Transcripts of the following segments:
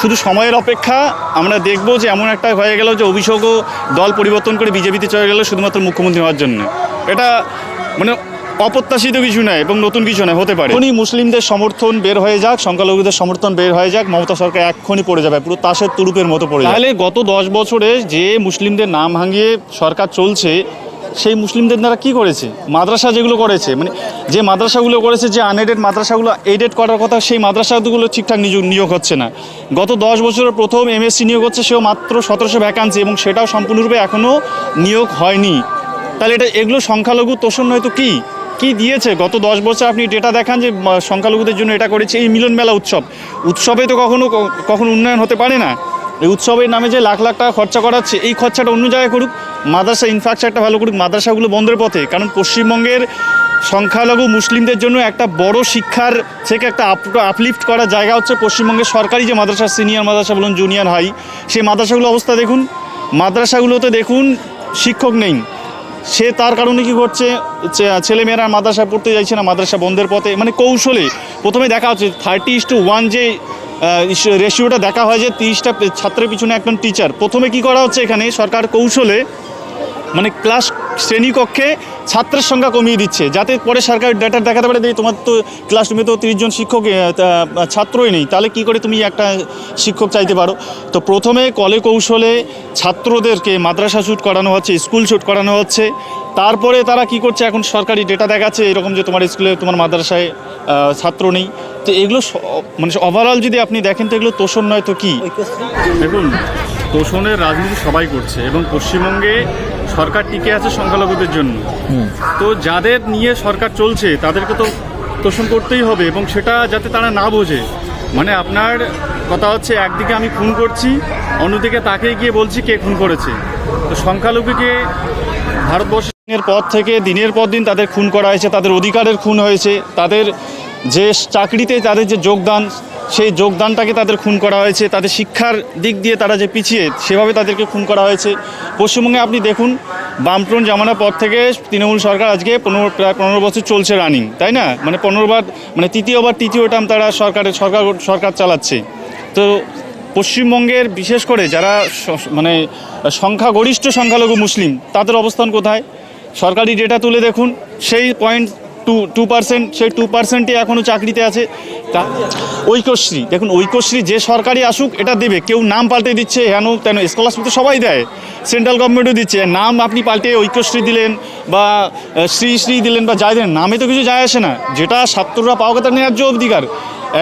শুধু সময়ের অপেক্ষা আমরা দেখব যে এমন একটা হয়ে গেল যে অভিষেকও দল পরিবর্তন করে বিজেপিতে চলে গেল শুধুমাত্র মুখ্যমন্ত্রী হওয়ার জন্য। এটা মানে অপ্রত্যাশিত কিছু নয় এবং নতুন কিছু নয় হতে পারে। এখনই মুসলিমদের সমর্থন বের হয়ে যাক সংখ্যালঘুদের সমর্থন বের হয়ে যাক মমতা সরকার এক্ষুনি পড়ে যাবে পুরো তাসের তুরুপের মতো পড়ে যাবে। তাহলে গত দশ বছরে যে মুসলিমদের নাম ভাঙিয়ে সরকার চলছে সেই মুসলিমদের দ্বারা কি করেছে? মাদ্রাসা যেগুলো করেছে মানে যে মাদ্রাসাগুলো করেছে, যে আনএডেড মাদ্রাসাগুলো এডেড করার কথা, সেই মাদ্রাসাগুলো ঠিকঠাক নিয়োগ নিয়োগ হচ্ছে না। গত দশ বছরের প্রথম এমএসসি নিয়োগ হচ্ছে, সেও মাত্র সতেরোশো ভ্যাকান্সি এবং সেটাও সম্পূর্ণরূপে এখনও নিয়োগ হয়নি। তাহলে এটা এগুলো সংখ্যালঘু তোষণ নয়তো কি? কি দিয়েছে? গত দশ বছর আপনি ডেটা দেখান যে সংখ্যালঘুদের জন্য এটা করেছে এই মিলন মেলা উৎসব। উৎসবে তো কখনো কখনো উন্নয়ন হতে পারে না। এই উৎসবের নামে যে লাখ লাখ টাকা খরচা করাচ্ছে, এই খরচাটা অন্য জায়গায় করুক। মাদ্রাসা ইনফ্রাস্ট্রাকচারটা ভালো করুক, মাদ্রাসাগুলো বন্ধের পথে। কারণ পশ্চিমবঙ্গের সংখ্যালঘু মুসলিমদের জন্য একটা বড় শিক্ষার থেকে একটা আপ আপলিফট করার জায়গা হচ্ছে পশ্চিমবঙ্গের সরকারি যে মাদ্রাসা সিনিয়র মাদ্রাসা বলুন জুনিয়র হাই সেই মাদ্রাসাগুলো অবস্থা দেখুন। মাদ্রাসাগুলোতে দেখুন, শিক্ষক নেই। সে তার কারণে কি করছে ছে- ছেলেমেয়েরা মাদ্রাসা পড়তে যাইছে না, মাদ্রাসা বন্ধের পথে। মানে কৌশলে প্রথমে দেখা হচ্ছে থার্টি ইস টু ওয়ান যে রেশিওটা দেখা হয় যে, তিরিশটা ছাত্রের পিছনে একজন টিচার প্রথমে কি করা হচ্ছে এখানে? সরকার কৌশলে মানে ক্লাস শ্রেণীকক্ষে ছাত্রের সংখ্যা কমিয়ে দিচ্ছে। যাতে পরে সরকার ডেটা দেখাতে পারে যে তোমার তো ক্লাসরুমে তো তিরিশ জন শিক্ষক তা, ছাত্রই নেই। তাহলে কি করে তুমি একটা শিক্ষক চাইতে পারো? তো প্রথমে কলে কৌশলে ছাত্রদেরকে মাদ্রাসা শ্যুট করানো হচ্ছে স্কুল শ্যুট করানো হচ্ছে। তারপরে তারা কি করছে? এখন সরকারি ডেটা দেখাচ্ছে এরকম যে তোমার স্কুলে তোমার মাদ্রাসায় ছাত্র নেই। তো এগুলো স- মানে ওভারঅল যদি আপনি দেখেন তো এগুলো তোষণ নয় তো কি? দেখুন তোষণের রাজনীতি সবাই করছে এবং পশ্চিমবঙ্গে সরকার টিকে আছে সংখ্যালঘুদের জন্য। তো যাদের নিয়ে সরকার চলছে তাদেরকে তো তোষণ করতেই হবে এবং সেটা যাতে তারা না বোঝে। মানে আপনার কথা হচ্ছে একদিকে আমি খুন করছি অন্যদিকে তাকে গিয়ে বলছি কে খুন করেছে। তো সংখ্যালঘুকে ভারতবর্ষের পর থেকে দিনের পর দিন তাদের খুন করা হয়েছে তাদের অধিকারের খুন হয়েছে তাদের যে চাকরিতে তাদের যে যোগদান সেই যোগদানটাকে তাদের খুন করা হয়েছে, তাদের শিক্ষার দিক দিয়ে তারা যে পিছিয়ে, সেভাবে তাদেরকে খুন করা হয়েছে। পশ্চিমবঙ্গে আপনি দেখুন, বামফ্রন্ট জামানার পর থেকে তৃণমূল সরকার আজকে পনেরো, প্রায় পনেরো বছর চলছে রানিং তাই না? মানে পনেরোবার মানে তৃতীয়বার তৃতীয় টার্ম তারা সরকারের সরকার সরকার চালাচ্ছে। তো পশ্চিমবঙ্গের বিশেষ করে যারা মানে সংখ্যাগরিষ্ঠ সংখ্যালঘু মুসলিম, তাদের অবস্থান কোথায়? সরকারি ডেটা তুলে দেখুন, সেই পয়েন্ট টু টু পার্সেন্ট সেই টু পার্সেন্টই এখনও চাকরিতে আছে। তা ঐক্যশ্রী, দেখুন ঐক্যশ্রী যে সরকারি আসুক, এটা দেবে। কেউ নাম পাল্টে দিচ্ছে, হেন, তেন স্কলারশিপ তো সবাই দেয়। সেন্ট্রাল গভর্নমেন্টও দিচ্ছে, নাম আপনি পাল্টে ঐক্যশ্রী দিলেন বা শ্রী শ্রী দিলেন বা যাই দিলেন, নামে তো কিছু যায় আসে না। যেটা ছাত্ররা পাওয়া কথা ন্যায্য অধিকার।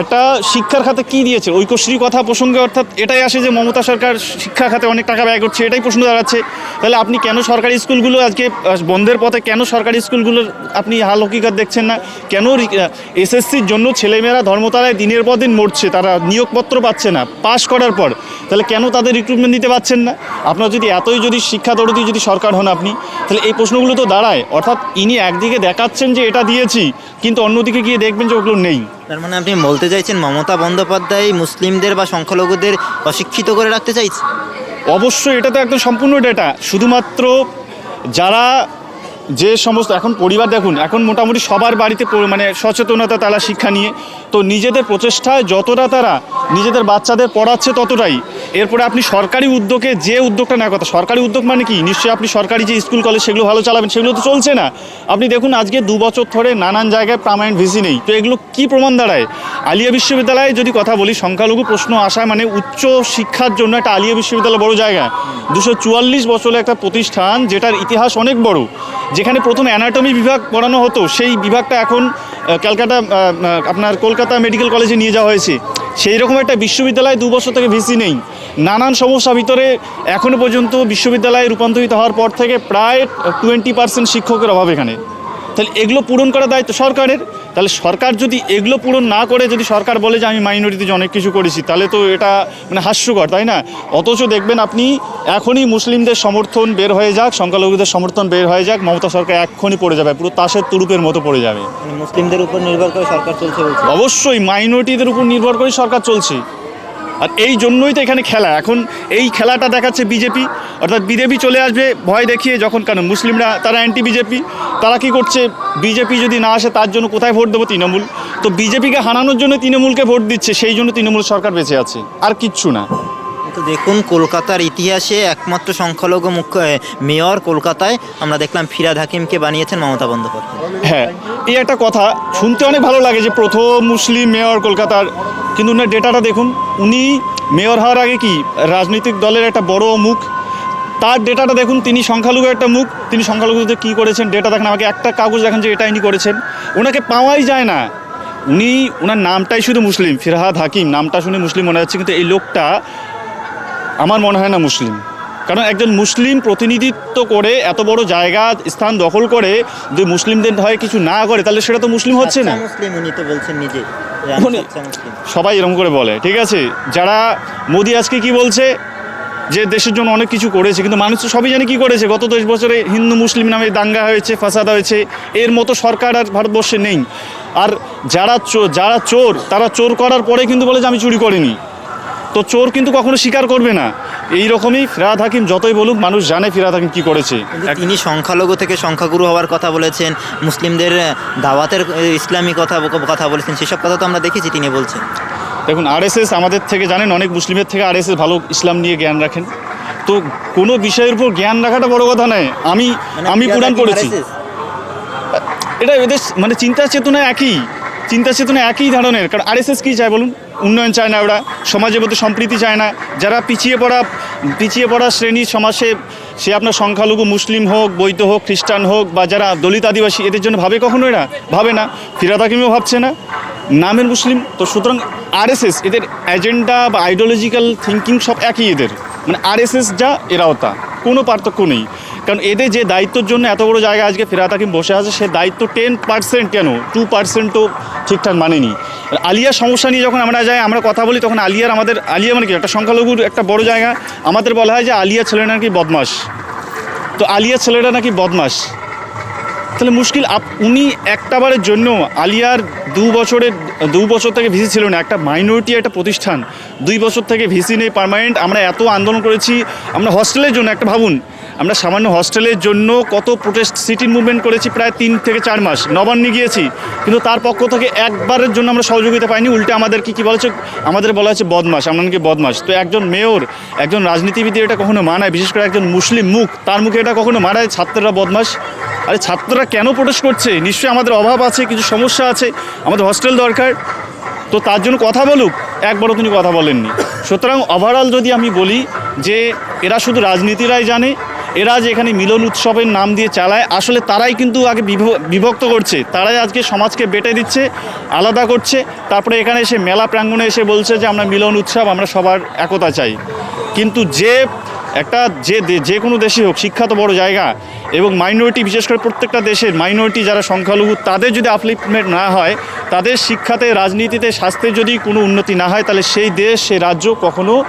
একটা শিক্ষার খাতে কি দিয়েছে? ঐক্যশ্রী কথা প্রসঙ্গে অর্থাৎ এটাই আসে যে মমতা সরকার শিক্ষা খাতে অনেক টাকা ব্যয় করছে, এটাই প্রশ্ন দাঁড়াচ্ছে। তাহলে আপনি কেন সরকারি স্কুলগুলো আজকে বন্ধের পথে কেন সরকারি স্কুলগুলোর আপনি হাল হকিকত দেখছেন না? কেন এসএসসির জন্য ছেলেমেয়েরা ধর্মতলায় দিনের পর দিন মরছে, তারা নিয়োগপত্র পাচ্ছে না, পাশ করার পর? তাহলে কেন তাদের রিক্রুটমেন্ট দিতে পারছেন না? আপনার যদি এতই যদি শিক্ষা দরদি যদি সরকার হন আপনি, তাহলে এই প্রশ্নগুলো তো দাঁড়ায়। অর্থাৎ ইনি একদিকে দেখাচ্ছেন যে এটা দিয়েছি, কিন্তু অন্যদিকে গিয়ে দেখবেন যে ওগুলো নেই। তার মানে আপনি বলতে চাইছেন মমতা বন্দ্যোপাধ্যায় মুসলিমদের বা সংখ্যালঘুদের অশিক্ষিত করে রাখতে চাইছে? অবশ্যই, এটা তো একদম সম্পূর্ণ ডেটা শুধুমাত্র যারা যে সমস্ত, এখন পরিবার দেখুন, এখন মোটামুটি সবার বাড়িতে মানে সচেতনতা, তারা শিক্ষা নিয়ে, তো নিজেদের প্রচেষ্টায় যতটা তারা নিজেদের বাচ্চাদের পড়াচ্ছে ততটাই। এরপরে আপনি সরকারি উদ্যোগে যে উদ্যোগটা নেওয়ার কথা, সরকারি উদ্যোগ মানে কি? নিশ্চয়ই আপনি সরকারি যে স্কুল, কলেজ সেগুলো ভালো চালাবেন, সেগুলো তো চলছে না। আপনি দেখুন, আজকে দু বছর ধরে নানান জায়গায় পার্মানেন্ট ভিসি নেই। তো এগুলো কি প্রমাণ দাঁড়ায়? আলিয়া বিশ্ববিদ্যালয়ে যদি কথা বলি, সংখ্যালঘু প্রশ্ন আসায় মানে উচ্চ শিক্ষার জন্য একটা আলিয়া বিশ্ববিদ্যালয় বড় জায়গা। দুশো চুয়াল্লিশ বছরের একটা প্রতিষ্ঠান, যেটার ইতিহাস অনেক বড়। যেখানে প্রথম অ্যানাটমি বিভাগ পড়ানো হতো, সেই বিভাগটা এখন ক্যালকাটা আপনার কলকাতা মেডিকেল কলেজে নিয়ে যাওয়া হয়েছে। সেই রকম একটা বিশ্ববিদ্যালয় দু বছর থেকে ভিসি নেই। নানান সমস্যা ভিতরে এখনও পর্যন্ত বিশ্ববিদ্যালয়ে রূপান্তরিত হওয়ার পর থেকে প্রায় টোয়েন্টি পার্সেন্ট শিক্ষকের অভাব এখানে। তাহলে এগুলো পূরণ করার দায়িত্ব সরকারের। তাহলে সরকার যদি এগুলো পূরণ না করে যদি সরকার বলে যে আমি মাইনরিটিতে অনেক কিছু করেছি তাহলে তো এটা মানে হাস্যকর তাই না? অথচ দেখবেন আপনি এখনই মুসলিমদের সমর্থন বের হয়ে যাক সংখ্যালঘুদের সমর্থন বের হয়ে যাক মমতা সরকার এক্ষুনি পড়ে যাবে পুরো তাসের তুরুপের মতো পড়ে যাবে। মানে মুসলিমদের উপর নির্ভর করে সরকার চলছে অবশ্যই মাইনরিটিদের উপর নির্ভর করে সরকার চলছে। আর এই জন্যই তো এখানে খেলা। এখন এই খেলাটা দেখাচ্ছে বিজেপি। অর্থাৎ বিজেপি চলে আসবে ভয় দেখিয়ে যখন কেন? মুসলিমরা তারা অ্যান্টি বিজেপি তারা কি করছে? বিজেপি যদি না আসে তার জন্য কোথায় ভোট দেবো তৃণমূল? তো বিজেপিকে হারানোর জন্য তৃণমূলকে ভোট দিচ্ছে সেই জন্য তৃণমূল সরকার বেঁচে আছে। আর কিচ্ছু না। দেখুন কলকাতার ইতিহাসে একমাত্র সংখ্যালঘু মুখ্য মেয়র কলকাতায়। আমরা দেখলাম ফিরাদ হাকিমকে বানিয়েছেন মমতা বন্দ্যোপাধ্যায়। হ্যাঁ এই একটা কথা। শুনতে অনেক ভালো লাগে যে প্রথম মুসলিম মেয়র কলকাতার কিন্তু উনার ডেটাটা দেখুন, উনি মেয়র হওয়ার আগে কি, রাজনৈতিক দলের একটা বড় মুখ, তার ডেটাটা দেখুন, তিনি সংখ্যালঘু একটা মুখ, তিনি সংখ্যালঘুতে কী করেছেন ডেটা দেখেন, আমাকে একটা কাগজ দেখেন যে এটা ইনি করেছেন। ওনাকে পাওয়াই যায় না। উনি ওনার নামটাই শুধু মুসলিম, ফিরহাদ হাকিম, নামটা শুনে মুসলিম মনে হচ্ছে, কিন্তু এই লোকটা আমার মনে হয় না মুসলিম। কারণ একজন মুসলিম প্রতিনিধিত্ব করে এত বড় জায়গা স্থান দখল করে যদি মুসলিমদের হয় কিছু না করে তাহলে সেটা তো মুসলিম হচ্ছে না। আচ্ছা মুসলিম উনি তো বলছেন নিজে সবাই এরকম করে বলে ঠিক আছে? যারা মোদি আজকে কি বলছে? যে দেশের জন্য অনেক কিছু করেছে কিন্তু মানুষ তো সবই জানে কি করেছে। গত দশ বছরে হিন্দু মুসলিম নামে দাঙ্গা হয়েছে ফাসাদ হয়েছে এর মতো সরকার আর ভারতবর্ষে নেই। আর যারা চোর যারা চোর তারা চোর করার পরে কিন্তু বলে যে আমি চুরি করিনি। তো চোর কিন্তু কখনো স্বীকার করবে না। এই রকমই ফিরাদ হাকিম যতই বলুক মানুষ জানে ফিরাদ হাকিম কি করেছে। তিনি সংখ্যালঘু থেকে সংখ্যাগুরু হওয়ার কথা বলেছেন মুসলিমদের দাওয়াতের ইসলামী কথা কথা বলেছেন সেসব কথা তো আমরা দেখেছি তিনি বলছেন। দেখুন আরএসএস আমাদের থেকে জানেন অনেক মুসলিমের থেকে আরএসএস ভালো ইসলাম নিয়ে জ্ঞান রাখেন। তো কোনো বিষয়ের উপর জ্ঞান রাখাটা বড় কথা নয়। আমি মানে আমি পুরাণ পড়েছি এটা এদের মানে চিন্তা চেতনা একই। চিন্তা চেতনা একই ধরনের। কারণ আরএসএস কী চায় বলুন? উন্নয়ন চায় না ওরা, সমাজের মধ্যে সম্প্রীতি চায় না। যারা পিছিয়ে পড়া পিছিয়ে পড়া শ্রেণি সমাজে, সে আপনার সংখ্যালঘু, মুসলিম হোক, বৈধ হোক, খ্রিস্টান হোক, বা যারা দলিত আদিবাসী, এদের জন্য ভাবে কখনো এরা ভাবে না। ফিরাদ হাকিমও ভাবছে না। নামের মুসলিম, তো সুতরাং আরএসএস, এদের এজেন্ডা বা আইডিওলজিক্যাল থিঙ্কিং সব একই এদের। মানে আরএসএস যা, এরাও তা। কোনো পার্থক্য নেই। কারণ এদের যে দায়িত্বর জন্য এত বড় জায়গায় আজকে ফেরাত হাকিম বসে আছে, সে দায়িত্ব টেন পার্সেন্ট কেন? টু পার্সেন্টও ঠিকঠাক মানেনি। আলিয়ার সমস্যা নিয়ে যখন আমরা যাই, আমরা কথা বলি, তখন আলিয়ার আমাদের, আলিয়া মানে কি? একটা সংখ্যালঘুর একটা বড় জায়গা। আমাদের বলা হয় যে আলিয়া ছেলেটা নাকি বদমাস তো আলিয়া ছেলেটা নাকি বদমাস তাহলে মুশকিল, আপ, উনি একটাবারের জন্য আলিয়ার দু বছরের, দু বছর থেকে ভিসি ছিল না, একটা মাইনরিটি একটা প্রতিষ্ঠান। দুই বছর থেকে ভিসি নেই পারমানেন্ট আমরা এত আন্দোলন করেছি, আমরা হস্টেলের জন্য একটা ভাবুন আমরা সামান্য হস্টেলের জন্য কত প্রোটেস্ট সিটির মুভমেন্ট করেছি প্রায় তিন থেকে চার মাস। নবান্নে গিয়েছি, কিন্তু তার পক্ষ থেকে একবারের জন্য আমরা সহযোগিতা পাইনি। উল্টে আমাদের কি কি বলা হচ্ছে? আমাদের বলা হচ্ছে বদমাস আমরা নাকি বদমাস তো একজন মেয়র একজন রাজনীতিবিদ এটা কখনো মানায়? বিশেষ করে একজন মুসলিম মুখ, তার মুখে এটা কখনো মানায় ছাত্ররা বদমাস আরে ছাত্ররা কেন প্রোটেস্ট করছে? নিশ্চয়ই আমাদের অভাব আছে, কিছু সমস্যা আছে, আমাদের হস্টেল দরকার। তো তার জন্য কথা বলুক, একবারও তিনি কথা বলেননি। সুতরাং ওভারঅল যদি আমি বলি যে এরা শুধু রাজনীতিরাই জানে এরা যে এখানে মিলন উৎসবের নাম দিয়ে চালায়, আসলে তারাই কিন্তু আগে বিভ- বিভক্ত করছে। তারাই আজকে সমাজকে বেটে দিচ্ছে, আলাদা করছে। তারপরে এখানে এসে মেলা প্রাঙ্গণে এসে বলছে যে, আমরা মিলন উৎসব, আমরা সবার একতা চাই। কিন্তু যে একটা, যে যে কোনো দেশে হোক শিক্ষা তো বড় জায়গা এবং মাইনরিটি বিশেষ করে প্রত্যেকটা দেশের মাইনরিটি যারা সংখ্যালঘু, তাদের যদি আপলিফমেন্ট না হয়, তাদের শিক্ষাতে, রাজনীতিতে, স্বাস্থ্যে যদি কোনো উন্নতি না হয়, তাহলে সেই দেশ সেই রাজ্য কখনো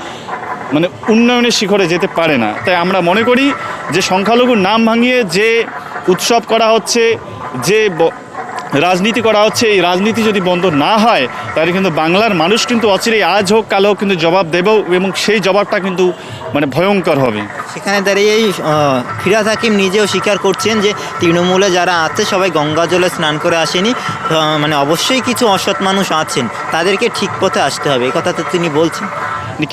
মানে উন্নয়নের শিখরে যেতে পারে না। তাই আমরা মনে করি যে সংখ্যালঘুর নাম ভাঙিয়ে যে উৎসব করা হচ্ছে যে রাজনীতি করা হচ্ছে এই রাজনীতি যদি বন্ধ না হয় তাহলে কিন্তু বাংলার মানুষ কিন্তু অচিরেই আজ হোক কাল হোক কিন্তু জবাব দেবেও এবং সেই জবাবটা কিন্তু মানে ভয়ঙ্কর হবে। সেখানে দাঁড়িয়েই আহ, ফিরাদ হাকিম নিজেও স্বীকার করছেন যে তৃণমূলে যারা আছে সবাই গঙ্গা জলে স্নান করে আসেনি। মানে অবশ্যই কিছু অসৎ মানুষ আছেন তাদেরকে ঠিক পথে আসতে হবে এই কথা তো তিনি বলছেন।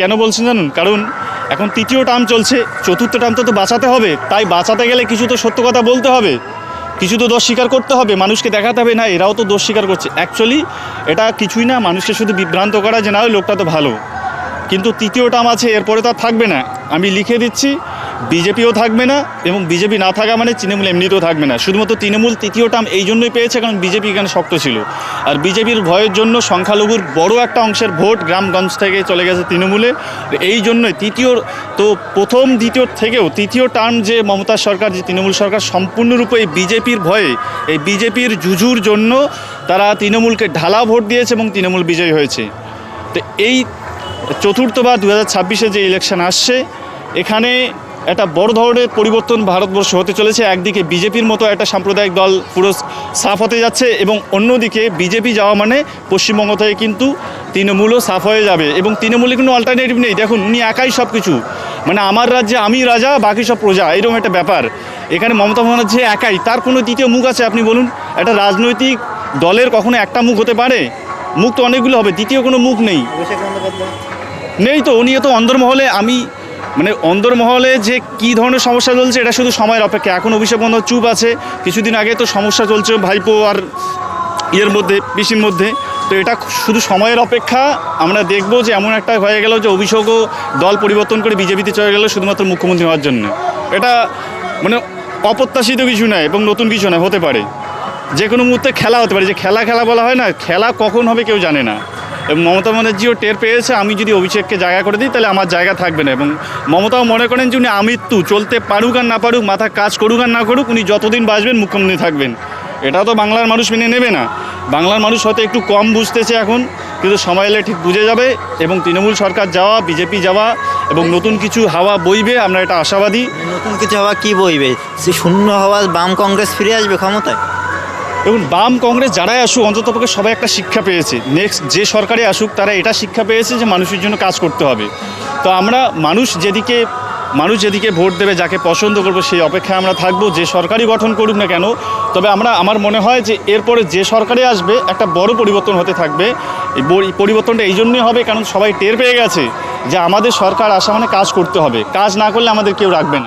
কেন বলছেন জানুন? কারণ এখন তৃতীয় টার্ম চলছে, চতুর্থ টার্ম তো তো বাঁচাতে হবে, তাই বাঁচাতে গেলে কিছু তো সত্য কথা বলতে হবে, কিছু তো দোষ স্বীকার করতে হবে, মানুষকে দেখাতে হবে, না, এরাও তো দোষ স্বীকার করছে। অ্যাকচুয়ালি এটা কিছুই না, মানুষকে শুধু বিভ্রান্ত করা যে না ওই লোকটা তো ভালো। কিন্তু তৃতীয় টার্ম আছে, এরপরে তো আর থাকবে না। আমি লিখে দিচ্ছি বিজেপিও থাকবে না এবং বিজেপি না থাকা মানে তৃণমূল এমনিতেও থাকবে না। শুধুমাত্র তৃণমূল তৃতীয় টার্ম এই জন্যই পেয়েছে, কারণ বিজেপি এখানে শক্ত ছিল। আর বিজেপির ভয়ের জন্য সংখ্যালঘুর বড় একটা অংশের ভোট গ্রামগঞ্জ থেকে চলে গেছে তৃণমূলে। এই জন্যই তৃতীয়, তো প্রথম, দ্বিতীয় থেকেও তৃতীয় টার্ম যে মমতা সরকার, যে তৃণমূল সরকার সম্পূর্ণরূপে এই বিজেপির ভয়ে, এই বিজেপির জুজুর জন্য তারা তৃণমূলকে ঢালা ভোট দিয়েছে এবং তৃণমূল বিজয়ী হয়েছে। তো এই চতুর্থ বা দু হাজার যে ইলেকশন আসছে, এখানে একটা বড় ধরনের পরিবর্তন ভারতবর্ষ হতে চলেছে। একদিকে বিজেপির মতো একটা সাম্প্রদায়িক দল পুরো সাফ হতে যাচ্ছে এবং অন্যদিকে বিজেপি যাওয়া মানে পশ্চিমবঙ্গ থেকে কিন্তু তৃণমূলও সাফ হয়ে যাবে এবং তৃণমূলে কোনো অল্টারনেটিভ নেই। দেখুন উনি একাই সব কিছু মানে আমার রাজ্যে আমি রাজা বাকি সব প্রজা এরকম একটা ব্যাপার। এখানে মমতা ব্যানার্জি একাই তার কোনো দ্বিতীয় মুখ আছে? আপনি বলুন একটা রাজনৈতিক দলের কখনো একটা মুখ হতে পারে? মুখ তো অনেকগুলো হবে দ্বিতীয় কোনো মুখ নেই। নেই তো উনি তো অন্দরমহলে আমি মানে অন্দরমহলে যে কি ধরনের সমস্যা চলছে, এটা শুধু সময়ের অপেক্ষা এখন অভিষেক বন্ধ চুপ আছে, কিছুদিন আগে তো সমস্যা চলছে ভাইপো আর ইয়ের মধ্যে, পিসির মধ্যে। তো এটা শুধু সময়ের অপেক্ষা, আমরা দেখব যে এমন একটা হয়ে গেল যে অভিষেকও দল পরিবর্তন করে বিজেপিতে চলে গেল শুধুমাত্র মুখ্যমন্ত্রী হওয়ার জন্য। এটা মানে অপ্রত্যাশিত কিছু নয় এবং নতুন কিছু নয়, হতে পারে। যে কোনো মুহূর্তে খেলা হতে পারে, যে খেলা খেলা বলা হয় না, খেলা কখন হবে কেউ জানে না। এবং মমতা ব্যানার্জিও টের পেয়েছে, আমি যদি অভিষেককে জায়গা করে দিই, তাহলে আমার জায়গা থাকবে না। এবং মমতাও মনে করেন যে উনি আমৃত্যু চলতে পারুক আর না পারুক, মাথা কাজ করুক আর না করুক, উনি যতদিন বাঁচবেন, মুখ্যমন্ত্রী থাকবেন। এটা তো বাংলার মানুষ মেনে নেবে না। বাংলার মানুষ হয়তো একটু কম বুঝতেছে এখন, কিন্তু সময় এলে ঠিক বুঝে যাবে। এবং তৃণমূল সরকার যাওয়া, বিজেপি যাওয়া, এবং নতুন কিছু হাওয়া বইবে, আমরা এটা আশাবাদী। নতুন কিছু হাওয়া কি বইবে? সে শূন্য হাওয়া বাম কংগ্রেস ফিরে আসবে ক্ষমতায়? এবং বাম কংগ্রেস যারাই আসুক অন্ততপক্ষে সবাই একটা শিক্ষা পেয়েছে। নেক্সট যে সরকারে আসুক, তারা এটা শিক্ষা পেয়েছে যে মানুষের জন্য কাজ করতে হবে। তো আমরা মানুষ যেদিকে মানুষ যেদিকে ভোট দেবে, যাকে পছন্দ করব, সেই অপেক্ষায় আমরা থাকব। যে সরকারই গঠন করুক না কেন, তবে আমরা, আমার মনে হয় যে এরপরে যে সরকারে আসবে, একটা বড় পরিবর্তন হতে থাকবে। এই পরিবর্তনটা এই জন্যই হবে, কারণ সবাই টের পেয়ে গেছে যে আমাদের সরকার আসা মানে কাজ করতে হবে। কাজ না করলে আমাদের কেউ রাখবে না।